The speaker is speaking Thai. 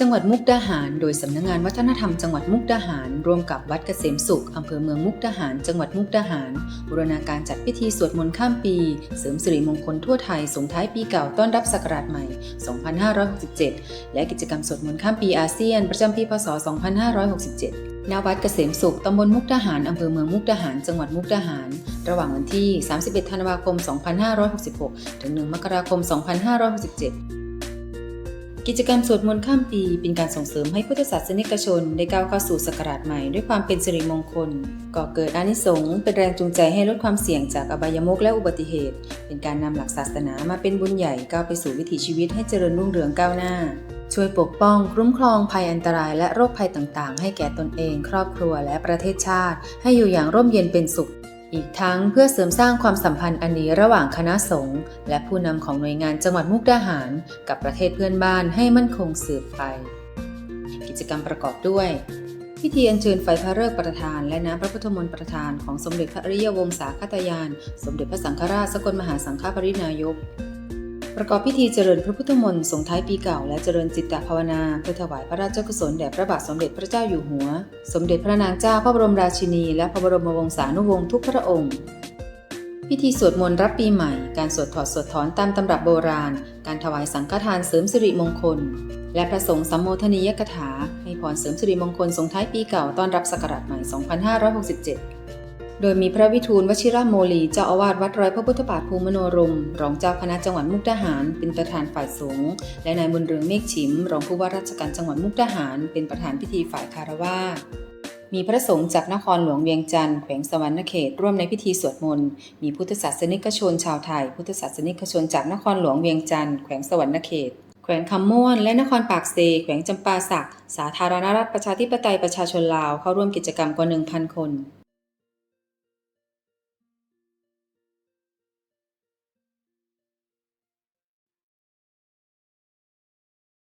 จังหวัดมุกดาหาร โดยสำนักงานวัฒนธรรมจังหวัดมุกดาหาร ร่วมกับวัดเกษมสุขอำเภอเมืองมุกดาหาร จังหวัดมุกดาหาร บูรณาการจัดพิธีสวดมนต์ข้ามปี เสริมสิริมงคลทั่วไทยส่งท้ายปีเก่าต้อนรับศักราชใหม่ 2567 และกิจกรรมสวดมนต์ข้ามปีอาเซียน ประจำปีพศ 2567ณวัดเกษมสุข ตำบลมุกดาหาร อำเภอเมืองมุกดาหาร จังหวัดมุกดาหาร ระหว่างวันที่ 31 ธันวาคม 2566 ถึง 1 มกราคม 2567 กิจกรรมสวดมนต์ข้ามปีเป็นการส่งเสริมให้พุทธศาสนิกชนได้ก้าวเข้าสู่ศักราชใหม่ด้วยความเป็นสิริมงคล ก่อเกิดอานิสงส์เป็นแรงจูงใจให้ลดความเสี่ยงจากอบายมุขและอุบัติเหตุ เป็นการนำหลักศาสนามาเป็นบุญใหญ่ก้าวไปสู่วิถีชีวิตให้เจริญรุ่งเรืองก้าวหน้า ช่วยปกป้องคุ้มครองภัยอันตรายและโรคภัยต่างๆ ให้แก่ตนเอง ครอบครัวและประเทศชาติ ให้อยู่อย่างร่มเย็นเป็นสุข อีกทั้งเพื่อเสริมสร้างความสัมพันธ์อันนี้ระหว่างคณะสงฆ์และผู้นำของหน่วยงานจังหวัดมุกดาหาร กับประเทศเพื่อนบ้านให้มั่นคงสืบไป กิจกรรมประกอบด้วย พิธีอัญเชิญไฟพระฤกษ์ประธาน และน้ำพระพุทธมนต์ประธานของสมเด็จพระอริยวงศาคตยาน สมเด็จพระสังฆราชสกลมหาสังฆปรินายก ประกอบพิธีเจริญพระพุทธมนต์ส่งท้ายปีเก่าและเจริญจิตตภาวนาเพื่อถวายพระราชกุศลแด่พระบาทสมเด็จพระเจ้าอยู่หัว สมเด็จพระนางเจ้าพระบรมราชินี และพระบรมวงศานุวงศ์ทุกพระองค์ พิธีสวดมนต์รับปีใหม่ การสวดถอดสวดถอนตามตำรับโบราณ การถวายสังฆทานเสริมสิริมงคล และพระสงฆ์สัมโมทนียกถาให้พรเสริมสิริมงคลส่งท้ายปีเก่าต้อนรับศักราชใหม่ 2567 โดยมีพระวิทูลวชิระโมลีเจ้าอาวาสวัดร้อยพระพุทธบาทภูมิโนรม รองเจ้าคณะจังหวัดมุกดาหาร เป็นประธานฝ่ายสงฆ์และนายบุญเรืองเมฆฉิม รองผู้ว่าราชการจังหวัดมุกดาหาร เป็นประธานพิธีฝ่ายคารวาสมีพระสงฆ์จากนครหลวงเวียงจันทร์แขวงสวรรณเขตร่วมในพิธีสวดมนต์มีพุทธศาสนิกชนชาวไทย พุทธศาสนิกชนจากนครหลวงเวียงจันทร์แขวงสวรรณเขตแขวงคำม่วนและนครปากเซแขวงจำปาสัก สาธารณรัฐประชาธิปไตยประชาชนลาวเข้าร่วมกิจกรรมกว่า 1,000 คน